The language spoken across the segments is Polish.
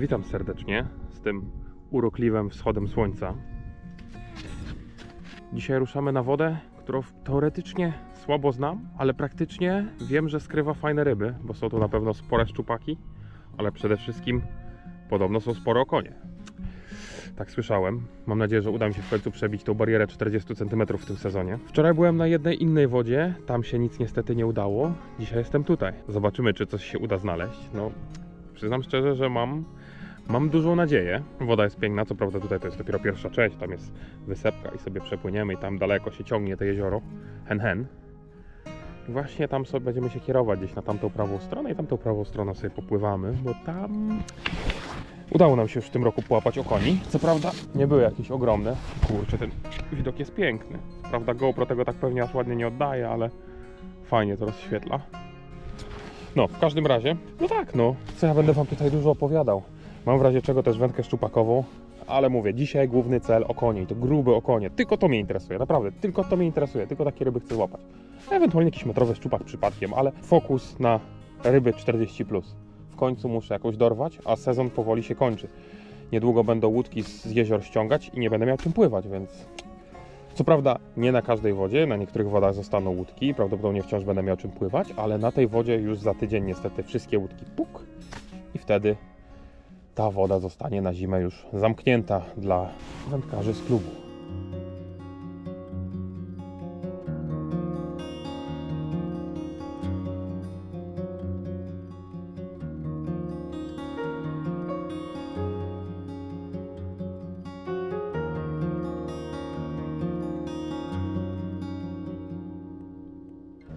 Witam serdecznie z tym urokliwym wschodem słońca. Dzisiaj ruszamy na wodę, którą teoretycznie słabo znam, ale praktycznie wiem, że skrywa fajne ryby, bo są tu na pewno spore szczupaki, ale przede wszystkim podobno są spore okonie. Tak słyszałem. Mam nadzieję, że uda mi się w końcu przebić tą barierę 40 cm w tym sezonie. Wczoraj byłem na jednej innej wodzie, tam się nic niestety nie udało. Dzisiaj jestem tutaj. Zobaczymy, czy coś się uda znaleźć. No, przyznam szczerze, że mam Mam dużą nadzieję. Woda jest piękna, co prawda tutaj to jest dopiero pierwsza część, tam jest wysepka i sobie przepłyniemy i tam daleko się ciągnie to jezioro. Hen hen. Właśnie tam sobie będziemy się kierować gdzieś na tamtą prawą stronę i tamtą prawą stroną sobie popływamy, bo tam udało nam się już w tym roku połapać okoni. Co prawda nie były jakieś ogromne. Kurczę, ten widok jest piękny. Co prawda GoPro tego tak pewnie aż ładnie nie oddaje, ale fajnie to rozświetla. No, w każdym razie, no tak, no, co ja będę wam tutaj dużo opowiadał. Mam w razie czego też wędkę szczupakową, ale mówię, dzisiaj główny cel okonie i to grube okonie. Tylko to mnie interesuje, naprawdę, tylko to mnie interesuje, tylko takie ryby chcę złapać. Ewentualnie jakiś metrowy szczupak przypadkiem, ale fokus na ryby 40+. Plus. W końcu muszę jakąś dorwać, a sezon powoli się kończy. Niedługo będą łódki z jezior ściągać i nie będę miał czym pływać, więc co prawda nie na każdej wodzie, na niektórych wodach zostaną łódki, prawdopodobnie wciąż będę miał czym pływać, ale na tej wodzie już za tydzień niestety wszystkie łódki puk i wtedy ta woda zostanie na zimę już zamknięta dla wędkarzy z klubu.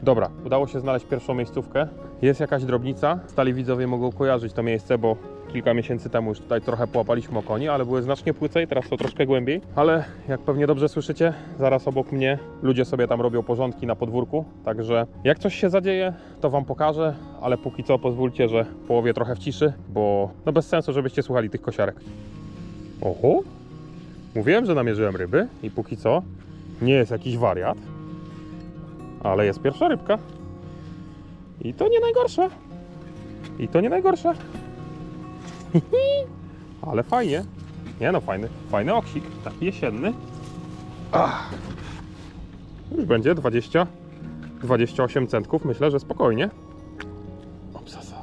Dobra, udało się znaleźć pierwszą miejscówkę. Jest jakaś drobnica. Stali widzowie mogą kojarzyć to miejsce, bo kilka miesięcy temu już tutaj trochę połapaliśmy okoni, ale były znacznie płycej, teraz są troszkę głębiej. Ale jak pewnie dobrze słyszycie, zaraz obok mnie ludzie sobie tam robią porządki na podwórku. Także jak coś się zadzieje, to Wam pokażę, ale póki co pozwólcie, że połowię trochę w ciszy, bo no bez sensu, żebyście słuchali tych kosiarek. Oho, mówiłem, że namierzyłem ryby i póki co nie jest jakiś wariat. Ale jest pierwsza rybka. I to nie najgorsze. I to nie najgorsze. Ale fajnie. Nie no, fajny, fajny oksik. Taki jesienny. Ach. Już będzie 20, 28 centków. Myślę, że spokojnie. Obsasa.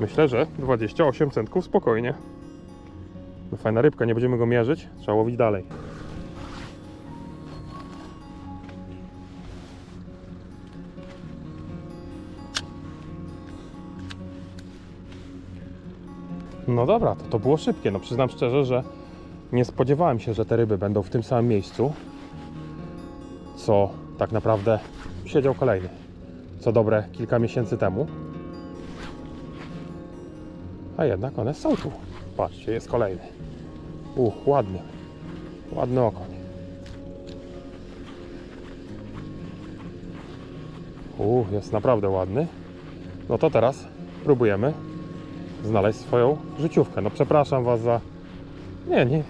Myślę, że 28 centków spokojnie. No fajna rybka, nie będziemy go mierzyć. Trzeba łowić dalej. No dobra, to, to było szybkie. No przyznam szczerze, że nie spodziewałem się, że te ryby będą w tym samym miejscu, co tak naprawdę siedział kolejny. Co dobre kilka miesięcy temu. A jednak one są tu. Patrzcie, jest kolejny. Uch, ładny. Ładny okoń. Uch, jest naprawdę ładny. No to teraz próbujemy znaleźć swoją życiówkę. No przepraszam Was za... Nie, nie.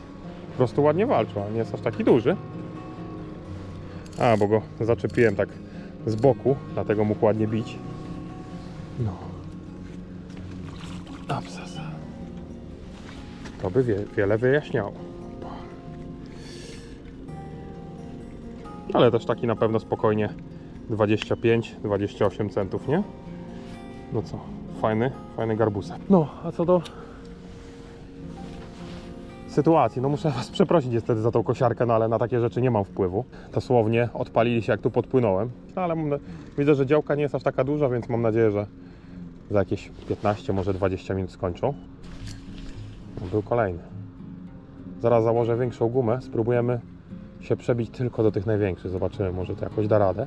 Po prostu ładnie walczył, ale nie jest aż taki duży. A, bo go zaczepiłem tak z boku, dlatego mógł ładnie bić. No. Absasa. To by wie, wiele wyjaśniało. Ale też taki na pewno spokojnie 25-28 centów, nie? No co, fajny, fajny garbusek. No, a co do sytuacji, no muszę Was przeprosić niestety za tą kosiarkę, no ale na takie rzeczy nie mam wpływu. Dosłownie odpalili się jak tu podpłynąłem, no, ale mam, widzę, że działka nie jest aż taka duża, więc mam nadzieję, że za jakieś 15, może 20 minut skończą. No, Był kolejny. Zaraz założę większą gumę, spróbujemy się przebić tylko do tych największych, zobaczymy, może to jakoś da radę.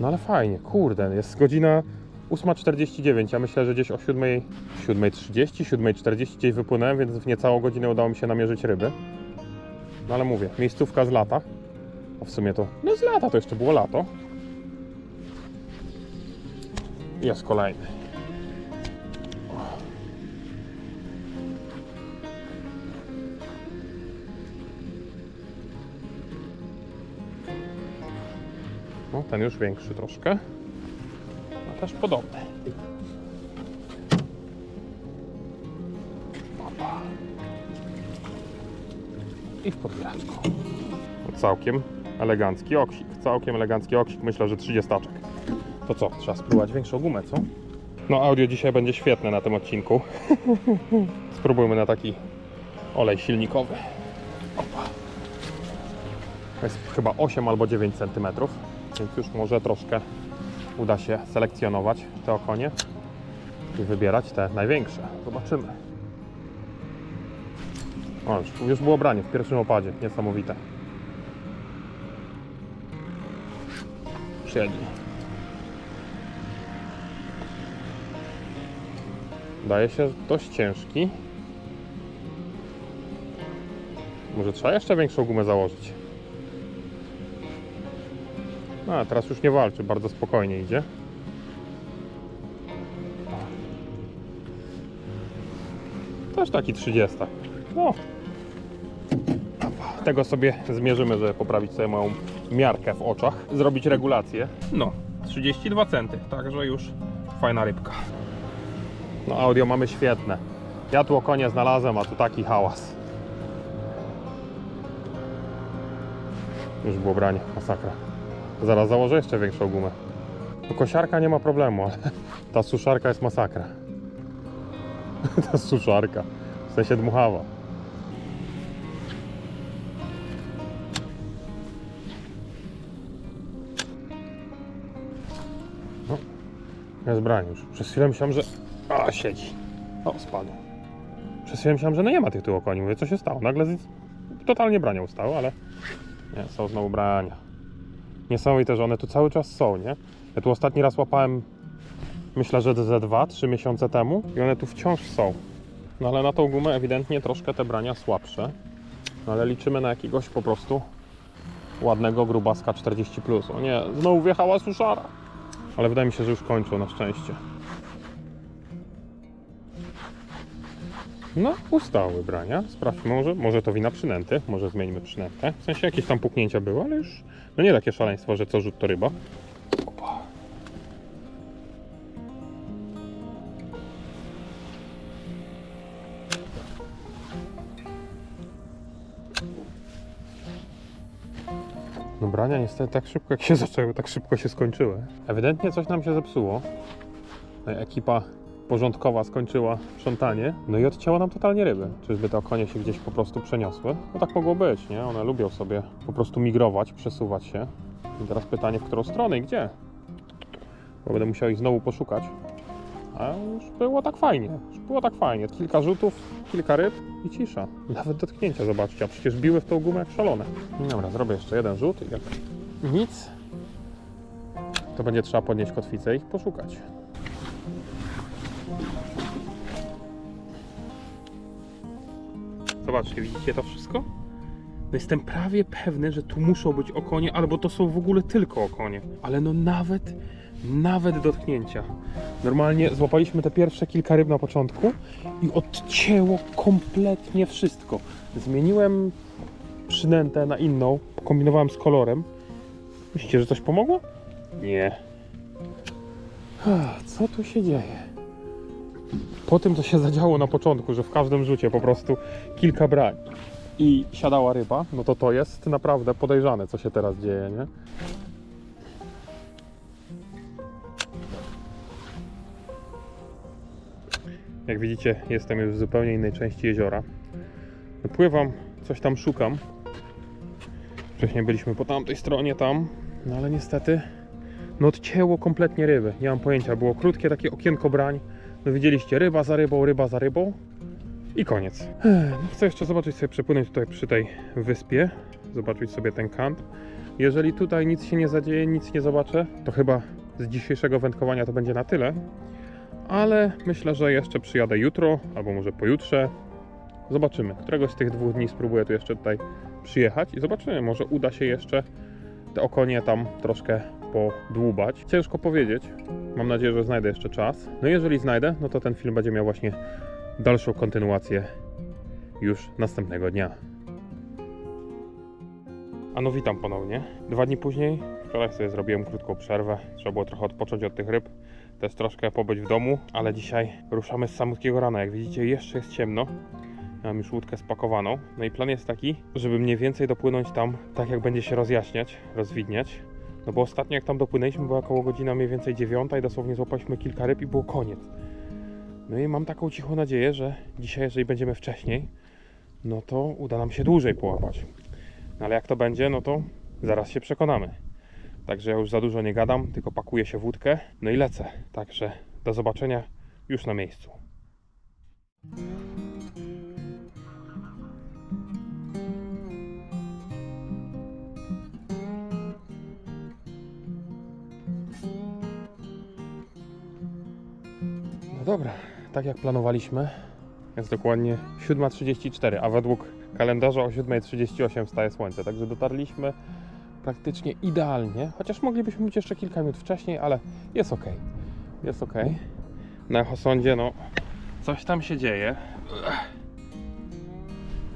No ale fajnie, kurde, jest godzina 8.49, ja myślę, że gdzieś o 7.00, 7.30, 7.40 gdzieś wypłynąłem, więc w niecałą godzinę udało mi się namierzyć ryby. No ale mówię, miejscówka z lata. A w sumie to, no z lata, to jeszcze było lato. Jest kolejny. No, ten już większy troszkę. Też podobny. Opa. I w podbieraczku. Całkiem elegancki oksik. Całkiem elegancki oksik. Myślę, że 30 To co? Trzeba spróbować większą gumę, co? No audio dzisiaj będzie świetne na tym odcinku. Spróbujmy na taki olej silnikowy. Opa. To jest chyba 8 albo 9 cm, więc już może troszkę uda się selekcjonować te okonie i wybierać te największe. Zobaczymy. O, już, było branie w pierwszym opadzie. Niesamowite. Przyjęli. Daje się dość ciężki. Może trzeba jeszcze większą gumę założyć. No, a teraz już nie walczy, bardzo spokojnie idzie. Też taki 30. No. Tego sobie zmierzymy, żeby poprawić sobie moją miarkę w oczach, zrobić regulację. No, 32 centy, także już fajna rybka. No audio mamy świetne. Ja tu okonie znalazłem, a tu taki hałas. Już było branie, masakra. Zaraz założę jeszcze większą gumę. No kosiarka nie ma problemu, ale ta suszarka jest masakra. ta suszarka, w sensie dmuchawa. No, jest branie już. Przez chwilę myślałem, że... A, siedzi. O, spadł. Przez chwilę myślałem, że no nie ma tych tu okoni. Mówię, co się stało? Nagle z... totalnie brania ustało, ale nie, są znowu brania. Niesamowite, że one tu cały czas są, nie? Ja tu ostatni raz łapałem, myślę, że ze 2-3 miesiące temu i one tu wciąż są. No ale na tą gumę ewidentnie troszkę te brania słabsze. No ale liczymy na jakiegoś po prostu ładnego grubaska 40+. O nie, znowu wjechała suszara. Ale wydaje mi się, że już kończą na szczęście. No, ustały brania. Sprawdźmy może, może to wina przynęty, może zmieńmy przynętę. W sensie jakieś tam puknięcia były, ale już no nie takie szaleństwo, że co rzut to ryba. Opa. No brania niestety tak szybko jak się zaczęły, tak szybko się skończyły. Ewidentnie coś nam się zepsuło. Ekipa porządkowa skończyła sprzątanie, no i odcięła nam totalnie ryby. Czyżby te okonie się gdzieś po prostu przeniosły? No tak mogło być, nie? One lubią sobie po prostu migrować, przesuwać się. I teraz pytanie, w którą stronę i gdzie? Bo będę musiał ich znowu poszukać. A już było tak fajnie, już było tak fajnie. Kilka rzutów, kilka ryb i cisza. Nawet dotknięcia, zobaczcie, a przecież biły w tą gumę jak szalone. Dobra, zrobię jeszcze jeden rzut i jak nic, to będzie trzeba podnieść kotwicę i ich poszukać. Zobaczcie, widzicie to wszystko? No jestem prawie pewny, że tu muszą być okonie, albo to są w ogóle tylko okonie. Ale no nawet, nawet dotknięcia. Normalnie złapaliśmy te pierwsze kilka ryb na początku i odcięło kompletnie wszystko. Zmieniłem przynętę na inną, kombinowałem z kolorem. Myślicie, że coś pomogło? Nie. Co tu się dzieje? Po tym, co się zadziało na początku, że w każdym rzucie po prostu kilka brań i siadała ryba, no to to jest naprawdę podejrzane, co się teraz dzieje, nie? Jak widzicie, jestem już w zupełnie innej części jeziora. Pływam, coś tam szukam. Wcześniej byliśmy po tamtej stronie tam, no ale niestety no odcięło kompletnie ryby. Nie mam pojęcia, było krótkie takie okienko brań. No widzieliście, ryba za rybą, ryba za rybą i koniec. No chcę jeszcze zobaczyć sobie, przepłynąć tutaj przy tej wyspie, zobaczyć sobie ten kant. Jeżeli tutaj nic się nie zadzieje, nic nie zobaczę, to chyba z dzisiejszego wędkowania to będzie na tyle. Ale myślę, że jeszcze przyjadę jutro, albo może pojutrze. Zobaczymy. Któregoś z tych dwóch dni spróbuję tu jeszcze tutaj przyjechać i zobaczymy, może uda się jeszcze te okonie tam troszkę podłubać. Ciężko powiedzieć. Mam nadzieję, że znajdę jeszcze czas. No jeżeli znajdę, no to ten film będzie miał właśnie dalszą kontynuację już następnego dnia. A no witam ponownie. Dwa dni później, wczoraj sobie zrobiłem krótką przerwę. Trzeba było trochę odpocząć od tych ryb. Też troszkę pobyć w domu, ale dzisiaj ruszamy z samotnego rana. Jak widzicie, jeszcze jest ciemno. Mam już łódkę spakowaną. No i plan jest taki, żeby mniej więcej dopłynąć tam, tak jak będzie się rozjaśniać, rozwidniać. No bo ostatnio jak tam dopłynęliśmy, była około godzina mniej więcej dziewiąta i dosłownie złapaliśmy kilka ryb i było koniec. No i mam taką cichą nadzieję, że dzisiaj, jeżeli będziemy wcześniej, no to uda nam się dłużej połapać. No ale jak to będzie, no to zaraz się przekonamy. Także ja już za dużo nie gadam, tylko pakuję się w łódkę, no i lecę. Także do zobaczenia już na miejscu. Dobra, tak jak planowaliśmy, jest dokładnie 7.34, a według kalendarza o 7.38 wstaje słońce, także dotarliśmy praktycznie idealnie, chociaż moglibyśmy być jeszcze kilka minut wcześniej, ale jest ok. Jest ok. Na Hosondzie, no, coś tam się dzieje.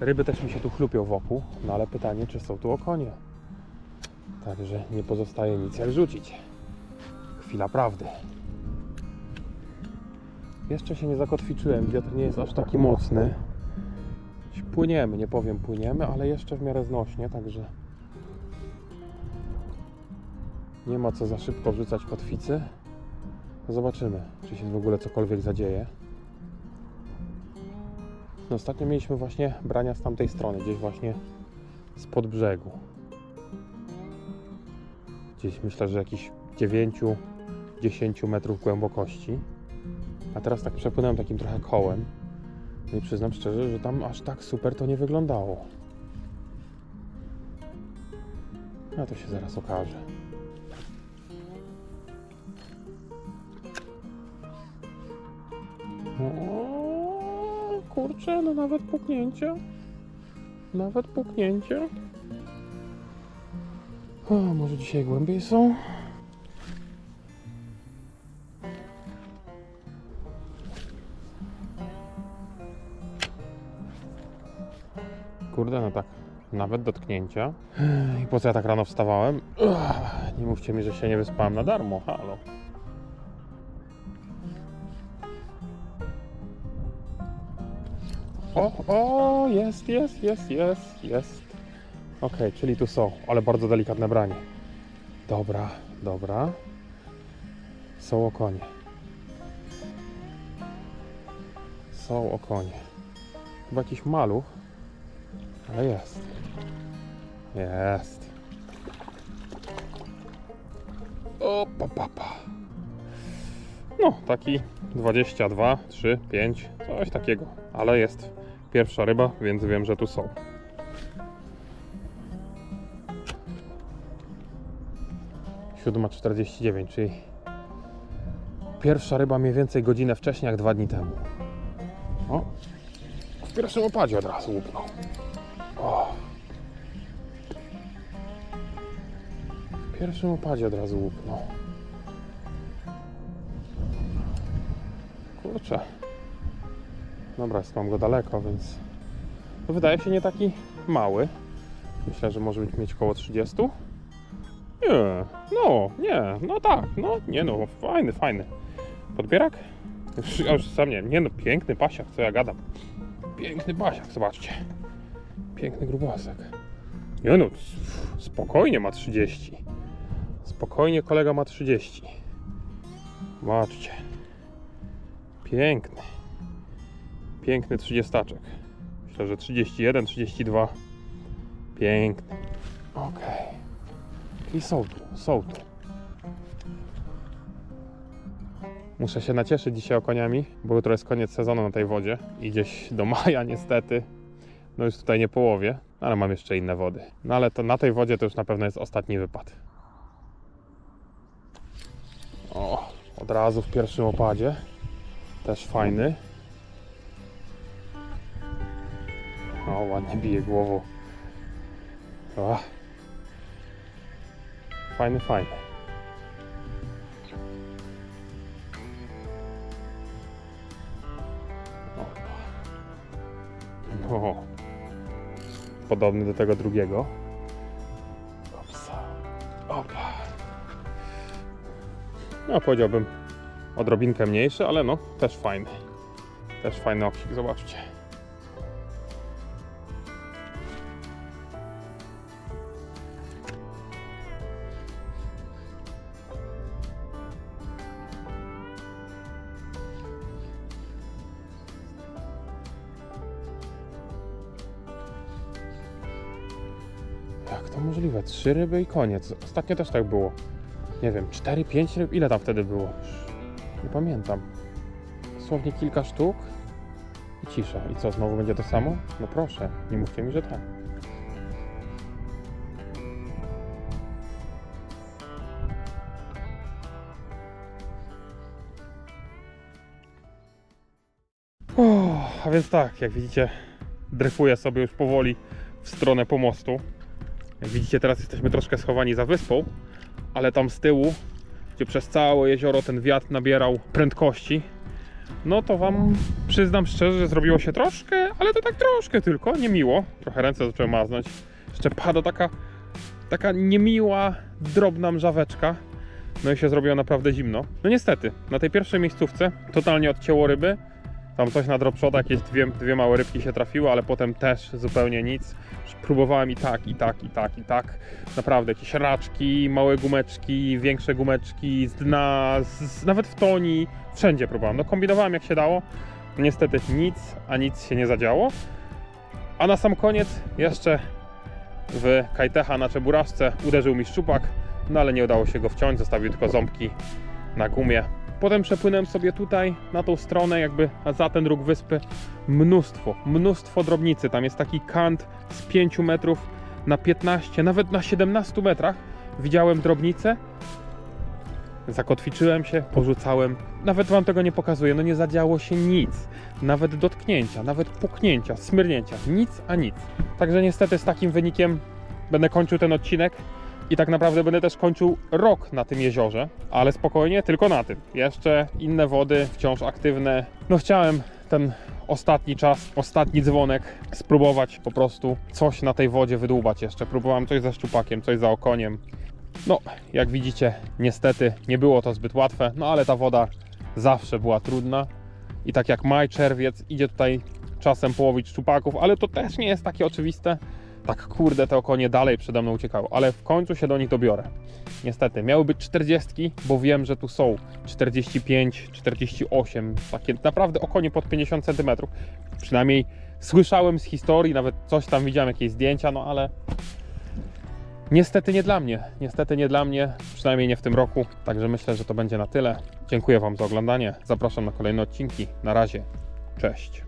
Ryby też mi się tu chlupią wokół, no ale pytanie, czy są tu okonie. Także nie pozostaje nic jak rzucić. Chwila prawdy. Jeszcze się nie zakotwiczyłem, wiatr nie jest aż taki mocny. Płyniemy, nie powiem płyniemy, ale jeszcze w miarę znośnie, także nie ma co za szybko wrzucać kotwicy. Zobaczymy, czy się w ogóle cokolwiek zadzieje. No, ostatnio mieliśmy właśnie brania z tamtej strony, gdzieś właśnie spod brzegu. Gdzieś myślę, że jakieś 9-10 metrów głębokości. A teraz tak przepłynąłem takim trochę kołem. No i przyznam szczerze, że tam aż tak super to nie wyglądało. A to się zaraz okaże. O, kurczę, no nawet puknięcia. Nawet puknięcia. O, może dzisiaj głębiej są? Kurde, no tak, nawet dotknięcia. I po co ja tak rano wstawałem? Nie mówcie mi, że się nie wyspałem na darmo, halo. O, o, jest, jest, jest, jest, jest. Okej, czyli tu są, ale bardzo delikatne branie. Dobra, dobra. Są okonie. Są okonie. Chyba jakiś maluch, ale jest. Jest. O, pa, pa, pa. No, taki 22, 3, 5, coś takiego. Ale jest pierwsza ryba, więc wiem, że tu są. Siódma 49, czyli pierwsza ryba mniej więcej godzinę wcześniej jak dwa dni temu. O, w pierwszym opadzie od razu łupnął. Pierwszym opadzie od razu łupnął. Kurczę. Dobra, jest, mam go daleko, więc no, wydaje się nie taki mały. Myślę, że może być mieć około 30. Nie, no, nie, no tak, no, nie no, fajny, fajny. Podbierak? Już, już sam nie, nie no, piękny pasiak, co ja gadam. Piękny pasiak, zobaczcie. Piękny grubasek. Nie no, spokojnie ma 30. Spokojnie kolega ma 30. Zobaczcie. Piękny. Piękny 30. Myślę, że 31, 32. Piękny. Okej. I są tu, są tu. Muszę się nacieszyć dzisiaj okoniami, bo jutro jest koniec sezonu na tej wodzie i gdzieś do maja niestety. No już tutaj nie połowie, ale mam jeszcze inne wody. No ale to na tej wodzie to już na pewno jest ostatni wypad. O, od razu w pierwszym opadzie. Też fajny. O, ładnie bije głową. O. Fajny, fajny. O. Podobny do tego drugiego. Opa no powiedziałbym odrobinkę mniejszy, ale no też fajny. Też fajny okrzyk, zobaczcie. Jak to możliwe? Trzy ryby i koniec. Ostatnio też tak było. Nie wiem, 4-5 ryb? Ile tam wtedy było? Nie pamiętam. Dosłownie kilka sztuk i cisza. I co, znowu będzie to samo? No proszę, nie mówcie mi, że tak. O, a więc tak, jak widzicie, dryfuję sobie już powoli w stronę pomostu. Jak widzicie, teraz jesteśmy troszkę schowani za wyspą, ale tam z tyłu, gdzie przez całe jezioro ten wiatr nabierał prędkości, no to Wam przyznam szczerze, że zrobiło się troszkę, ale to tak troszkę tylko, niemiło. Trochę ręce zaczęły maznąć. Jeszcze pada taka, taka niemiła, drobna mrzaweczka. No i się zrobiło naprawdę zimno. No niestety, na tej pierwszej miejscówce totalnie odcięło ryby. Tam coś na dropshota, jakieś dwie, dwie małe rybki się trafiły, ale potem też zupełnie nic. Próbowałem i tak, i tak, i tak, i tak. Naprawdę jakieś raczki, małe gumeczki, większe gumeczki z dna, z, nawet w toni, wszędzie próbowałem. No kombinowałem jak się dało. Niestety nic, a nic się nie zadziało. A na sam koniec jeszcze w kajtecha na czeburaszce uderzył mi szczupak, no ale nie udało się go wciąć, zostawił tylko ząbki na gumie. Potem przepłynąłem sobie tutaj, na tą stronę, jakby za ten róg wyspy. Mnóstwo, mnóstwo drobnicy. Tam jest taki kant z 5 metrów na 15, nawet na 17 metrach. Widziałem drobnicę. Zakotwiczyłem się, porzucałem. Nawet wam tego nie pokazuję, no nie zadziało się nic. Nawet dotknięcia, nawet puknięcia, smyrnięcia. Nic a nic. Także niestety z takim wynikiem będę kończył ten odcinek. I tak naprawdę będę też kończył rok na tym jeziorze, ale spokojnie, tylko na tym. Jeszcze inne wody, wciąż aktywne. No chciałem ten ostatni czas, ostatni dzwonek spróbować po prostu coś na tej wodzie wydłubać jeszcze. Próbowałem coś ze szczupakiem, coś za okoniem. No, jak widzicie, niestety nie było to zbyt łatwe, no ale ta woda zawsze była trudna. I tak jak maj, czerwiec, idzie tutaj czasem połowić szczupaków, ale to też nie jest takie oczywiste tak kurde te okonie dalej przede mną uciekało, ale w końcu się do nich dobiorę. Niestety, miały być 40, bo wiem, że tu są 45, 48, takie naprawdę okonie pod 50 cm. Przynajmniej słyszałem z historii, nawet coś tam widziałem, jakieś zdjęcia, no ale niestety nie dla mnie. Niestety nie dla mnie, przynajmniej nie w tym roku. Także myślę, że to będzie na tyle. Dziękuję Wam za oglądanie. Zapraszam na kolejne odcinki. Na razie. Cześć.